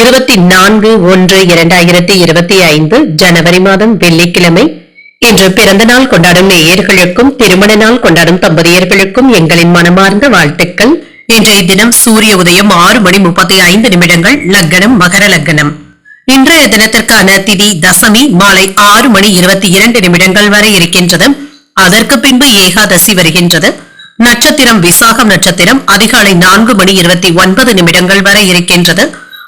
இருபத்தி நான்கு ஒன்று இரண்டாயிரத்தி இருபத்தி ஐந்து ஜனவரி மாதம் வெள்ளிக்கிழமை. இன்று பிறந்த நாள் கொண்டாடும் நேயர்களுக்கும் திருமண நாள் கொண்டாடும் தம்பதியர்களுக்கும் எங்களின் மனமார்ந்த வாழ்த்துக்கள். இன்றைய தினம் சூரிய உதயம் ஆறு மணி முப்பத்தி ஐந்து நிமிடங்கள் லக்னம் மகர லக்னம். இன்றைய தினத்திற்கான திதி தசமி மாலை ஆறு மணி இருபத்தி இரண்டு நிமிடங்கள் வரை இருக்கின்றது. அதற்கு பின்பு ஏகாதசி வருகின்றது. நட்சத்திரம் விசாகம் நட்சத்திரம் அதிகாலை நான்கு மணி இருபத்தி ஒன்பது நிமிடங்கள் வரை இருக்கின்றது.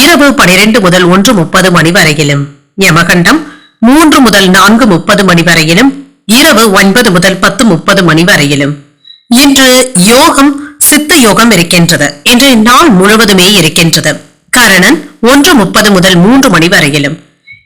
இரவு பனிரெண்டு முதல் ஒன்று முப்பது மணி வரையிலும். யமகண்டம் மூன்று முதல் நான்கு முப்பது மணி வரையிலும். இரவு ஒன்பது முதல் பத்து முப்பது மணி வரையிலும். இன்று யோகம் சித்த யோகம் இருக்கின்றது. இன்றைய நாள் முழுவதுமே இருக்கின்றது. கரணன் ஒன்று முப்பது முதல் மூன்று மணி வரையிலும்.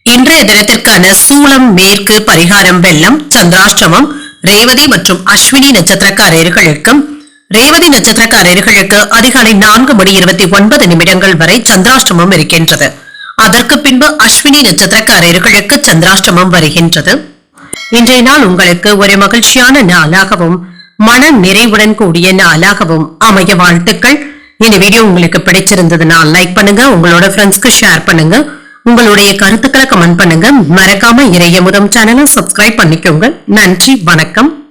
இன்றைய தினத்திற்கான சூளம் மேற்கு பரிகாரம் வெள்ளம் சந்திராஷ்டிரமம் ரேவதி மற்றும் அஸ்வினி நட்சத்திரக்காரர்களுக்கும் ரேவதி நட்சத்திரக்காரர்களுக்கு அதிகாலை நான்கு மணி இருபத்தி ஒன்பது நிமிடங்கள் வரை சந்திராஷ்டமம் இருக்கின்றது. அதற்கு பின்பு அஸ்வினி நட்சத்திரக்காரர்களுக்கு சந்திராஷ்டமம் வருகின்றது. இன்றைய நாள் உங்களுக்கு ஒரு மகிழ்ச்சியான நாளாகவும் மன நிறைவுடன் கூடிய நாளாகவும் அமைய வாழ்த்துக்கள். இந்த வீடியோ உங்களுக்கு பிடிச்சிருந்ததுன்னா லைக் பண்ணுங்க உங்களோட ஃப்ரெண்ட்ஸ்க்கு ஷேர் பண்ணுங்க உங்களுடைய கருத்துக்களை கமெண்ட் பண்ணுங்க. மறக்காம இறைய முதம் சேனலை சப்ஸ்கிரைப் பண்ணிக்கோங்க. நன்றி வணக்கம்.